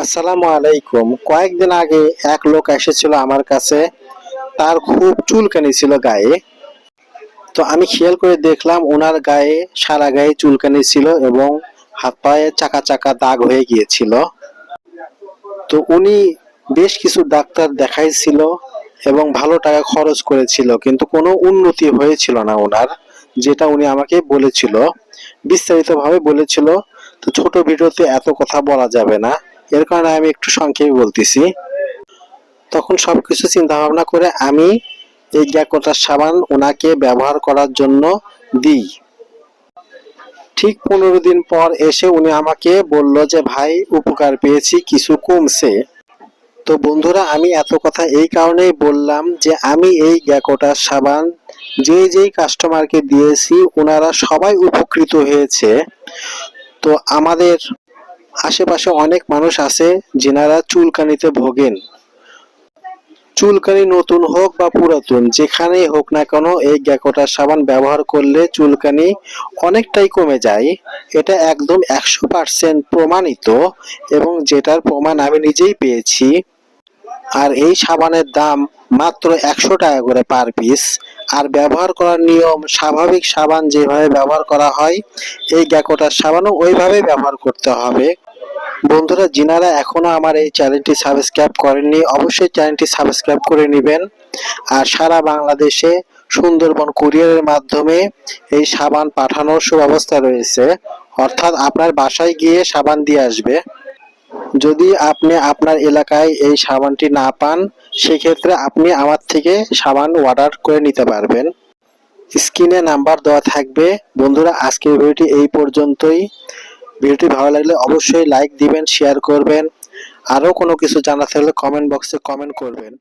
আসসালামু আলাইকুম। কয়েকদিন আগে এক লোক এসেছিল আমার কাছে। তার খুব চুলকানি ছিল গায়ে। তো আমি খেয়াল করে দেখলাম ওনার গায়ে, সারা গায়ে চুলকানি ছিল এবং হাত পায়ে চাকা চাকা দাগ হয়ে গিয়েছিল। তো উনি বেশ কিছু ডাক্তার দেখাইছিল এবং ভালো টাকা খরচ করেছিল, কিন্তু কোনো উন্নতি হয়েছিল না ওনার, যেটা উনি আমাকে বলেছিল। বিস্তারিতভাবে বলেছিল, তো ছোট ভিডিওতে এত কথা বলা যাবে না। এর কারণে আমি একটু সংক্ষেপে বলতেছি। তখন সবকিছু চিন্তা ভাবনা করে আমি এই গ্যাকোটার সাবান ওনাকে ব্যবহার করার জন্য দিই। ঠিক পনেরো দিন পর এসে উনি আমাকে বলল যে, ভাই, উপকার পেয়েছি, কিছু কমছে। তো বন্ধুরা, আমি এত কথা এই কারণেই বললাম যে, আমি এই গ্যাকোটার সাবান যে, যেই কাস্টমারকে দিয়েছি ওনারা সবাই উপকৃত হয়েছে। তো আমাদের আশেপাশে অনেক মানুষ আছে যেনারা চুলকানিতে ভোগেন। চুলকানি নতুন হোক বা পুরাতন, যেখানেই হোক না কেন এই গ্যাকোটার সাবান ব্যবহার করলে চুলকানি অনেকটাই কমে যায়। এটা একদম একশো পার্সেন্ট প্রমাণিত এবং যেটার প্রমাণ আমি নিজেই পেয়েছি। আর এই সাবানের দাম মাত্র একশো টাকা করে পার পিস আর ব্যবহার করার নিয়ম, স্বাভাবিক সাবান যেভাবে ব্যবহার করা হয়, এই গ্যাকোটার সাবানও ওইভাবে ব্যবহার করতে হবে। বন্ধুরা, যিনারা এখনও আমার এই চ্যানেলটি সাবস্ক্রাইব করেননি, অবশ্যই চ্যানেলটি সাবস্ক্রাইব করে নেবেন। আর সারা বাংলাদেশে সুন্দরবন কুরিয়ারের মাধ্যমে এই সাবান পাঠানোর সুব্যবস্থা রয়েছে। অর্থাৎ আপনার বাসায় গিয়ে সাবান দিয়ে আসবে। যদি আপনি আপনার এলাকায় এই সাবানটি না পান, সেক্ষেত্রে আপনি আমার থেকে সাবান অর্ডার করে নিতে পারবেন। স্ক্রিনে নাম্বার দেওয়া থাকবে। বন্ধুরা, আজকের ভিডিওটি এই পর্যন্তই। ভিডিওটি ভালো লাগলে অবশ্যই লাইক দিবেন, শেয়ার করবেন। আরও কোনো কিছু জানা থাকলে কমেন্ট বক্সে কমেন্ট করবেন।